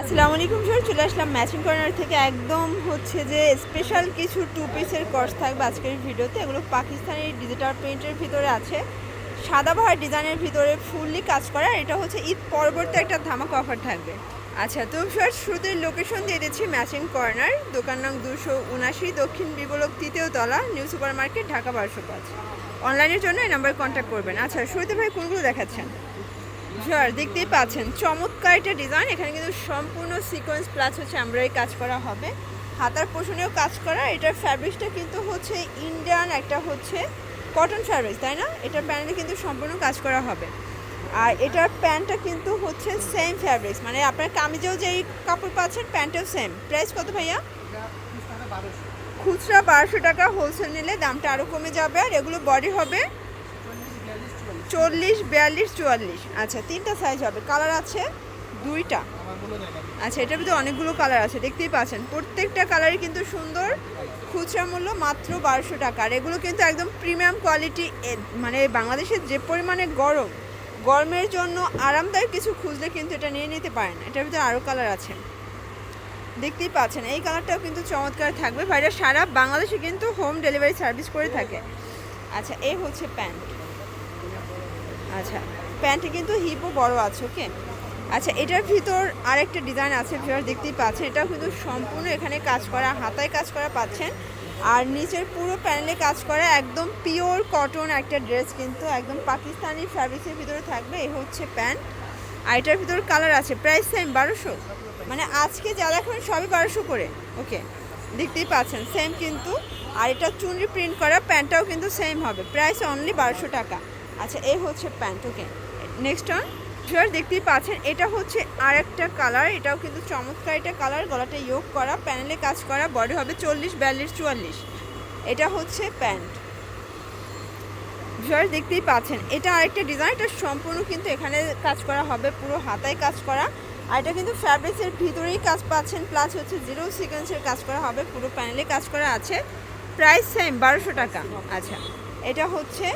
আসসালামু আলাইকুম স্যার চলে আসলাম ম্যাচিং কর্নার থেকে। একদম হচ্ছে যে স্পেশাল কিছু টু পিসের কর্স থাকবে আজকের ভিডিওতে। এগুলো পাকিস্তানি ডিজিটাল প্রিন্টের ভিতরে আছে। সাদা সাদাবাহার ডিজাইনের ভিতরে ফুললি কাজ করা। এটা হচ্ছে ঈদ পরবর্তী একটা ধামাকা অফার থাকবে। আচ্ছা তো স্যার শুরুতে লোকেশন দিয়ে দিচ্ছি ম্যাচিং কর্নার দোকান নং দুশো উনাশি দক্ষিণ বিবলক তৃতীয় তলা নিউ সুপার মার্কেট ঢাকা বারোশো পাঁচ। অনলাইনের জন্য এই নাম্বারে কন্ট্যাক্ট করবেন। আচ্ছা শুরুতে ভাই কোনগুলো দেখাচ্ছেন? স্যার দেখতেই পাচ্ছেন। চমৎকার একটা ডিজাইন এখানে কিন্তু সম্পূর্ণ সিকোয়েন্স প্লাস হচ্ছে এমব্রয়ডারি কাজ করা হবে। হাতার পোষণেও কাজ করা এটার ফ্যাব্রিক্সটা কিন্তু হচ্ছে ইন্ডিয়ান একটা হচ্ছে কটন ফ্যাব্রিক্স তাই না? এটার প্যান্টে কিন্তু সম্পূর্ণ কাজ করা হবে। আর এটার প্যান্টটা কিন্তু হচ্ছে সেম ফ্যাব্রিক্স মানে আপনার কামিজেও যেই কাপড় পাচ্ছেন প্যান্টেও সেম প্রাইস কত ভাইয়া? খুচরা বারোশো। টাকা হোলসেল নিলে দামটা আরও কমে যাবে আর এগুলো বডি হবে চল্লিশ, বিয়াল্লিশ, চুয়াল্লিশ। আচ্ছা তিনটা সাইজ হবে। কালার আছে দুইটা। আচ্ছা এটার ভিতরে অনেকগুলো কালার আছে, দেখতেই পাচ্ছেন। প্রত্যেকটা কালারই কিন্তু সুন্দর। খুচরা মূল্য মাত্র বারোশো টাকা। আর এগুলো কিন্তু একদম প্রিমিয়াম কোয়ালিটি মানে বাংলাদেশের যে পরিমাণে গরম, গরমের জন্য আরামদায়ক কিছু খুঁজলে কিন্তু এটা নিয়ে নিতে পারেন। এটার ভিতরে আরও কালার আছে। দেখতেই পাচ্ছেন, এই কালারটাও কিন্তু চমৎকার থাকবে। ভাইরা, সারা বাংলাদেশে কিন্তু হোম ডেলিভারি সার্ভিস করে থাকে। আচ্ছা এই হচ্ছে প্যান্ট আচ্ছা প্যান্টে কিন্তু হিপও বড় আছে, ওকে? আচ্ছা এটার ভিতর আরেকটা ডিজাইন আছে ভিতর দেখতেই পাচ্ছেন, এটাও কিন্তু সম্পূর্ণ এখানে কাজ করা, হাতায় কাজ করা পাচ্ছেন। আর নিচের পুরো প্যানেলে কাজ করা একদম পিওর কটন একটা ড্রেস কিন্তু একদম পাকিস্তানি ফ্যাব্রিক্সের ভিতরে থাকবে, এ হচ্ছে প্যান্ট। আর এটার ভিতর কালার আছে, প্রাইস সেম বারোশো। মানে আজকে যা দেখুন সবই বারোশো করে, ওকে? দেখতেই পাচ্ছেন সেম কিন্তু। আর এটা চুনরি প্রিন্ট করা, প্যান্টটাও কিন্তু সেম হবে প্রাইস অনলি বারোশো টাকা। আচ্ছা এই হচ্ছে pant okay next on sure দেখতেই পাচ্ছেন, এটা হচ্ছে আর একটা কালার এটাও কিন্তু চমৎকার একটা কালার গলাটা ইয়োগ করা প্যানেলে কাজ করা বডি হবে চল্লিশ, বিয়াল্লিশ, চুয়াল্লিশ। এটা হচ্ছে প্যান্ট ভিউয়ার দেখতেই পাচ্ছেন, এটা আরেকটা ডিজাইন এটা সম্পূর্ণ কিন্তু এখানে কাজ করা হবে, পুরো হাতায় কাজ করা। আর এটা কিন্তু ফ্যাব্রিক্সের ভিতরেই কাজ পাচ্ছেন প্লাস হচ্ছে জিরো সিকোয়েন্সের কাজ করা হবে, পুরো প্যানেলে কাজ করা আছে। প্রাইস সেম বারোশো টাকা। আচ্ছা এটা হচ্ছে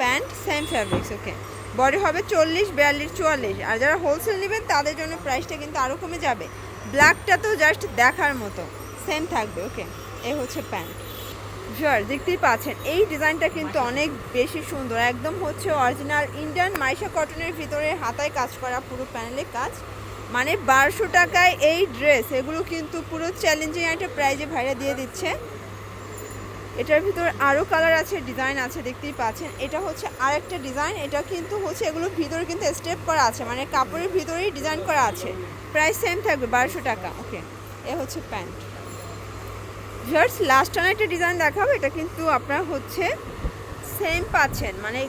pant same fabrics okay body হবে চল্লিশ বিয়াল্লিশ চুয়াল্লিশ। আর যারা হোলসেল নেবেন তাদের জন্য প্রাইসটা কিন্তু আরও কমে যাবে। ব্ল্যাকটা তো জাস্ট দেখার মতো। সেম থাকবে ওকে এ হচ্ছে প্যান্ট। ভিউয়ার দেখতেই পাচ্ছেন এই ডিজাইনটা কিন্তু অনেক বেশি সুন্দর। একদম হচ্ছে অরিজিনাল ইন্ডিয়ান মাইশা কটনের ভিতরে হাতায় কাজ করা পুরো প্যানেলে কাজ। মানে বারোশো টাকায় এই ড্রেস এগুলো কিন্তু পুরো চ্যালেঞ্জিং একটা প্রাইজে ভাইরা দিয়ে দিচ্ছে। এটার ভিতর আরও কালার আছে ডিজাইন আছে, দেখতেই পাচ্ছেন। এটা হচ্ছে আরেকটা ডিজাইন এটা কিন্তু হচ্ছে এগুলোর ভিতরে কিন্তু স্টেপ করা আছে মানে কাপড়ের ভিতরেই ডিজাইন করা আছে। প্রাইস সেম থাকবে, বারোশো টাকা ওকে এ হচ্ছে প্যান্ট ভিউয়ার্স লাস্ট টান একটা ডিজাইন দেখাবো, এটা কিন্তু আপনার হচ্ছে সেম পাচ্ছেন মানে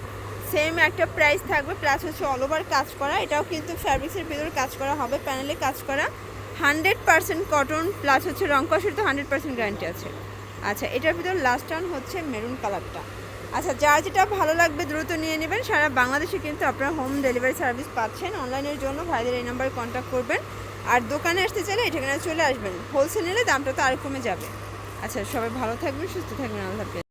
সেম একটা প্রাইস থাকবে প্লাস হচ্ছে অল ওভার কাজ করা। এটাও কিন্তু ফ্যাব্রিক্সের ভিতরে কাজ করা হবে প্যানেলে কাজ করা। হান্ড্রেড পার্সেন্ট কটন প্লাস হচ্ছে রং কষের তো হান্ড্রেড পার্সেন্ট গ্যারান্টি আছে। আচ্ছা এটার ভিতর লাস্ট টান হচ্ছে মেরুন কালারটা আচ্ছা যার যেটা ভালো লাগবে দ্রুত নিয়ে নেবেন। সারা বাংলাদেশে কিন্তু আপনারা হোম ডেলিভারি সার্ভিস পাচ্ছেন। অনলাইনের জন্য ভাইদের এই নাম্বারে কন্ট্যাক্ট করবেন। আর দোকানে আসতে চাইলে এই ঠিকানায় চলে আসবেন। হোলসেল নিলে দামটা তো আর কমে যাবে। আচ্ছা সবাই ভালো থাকবেন, সুস্থ থাকবেন, আল্লাহ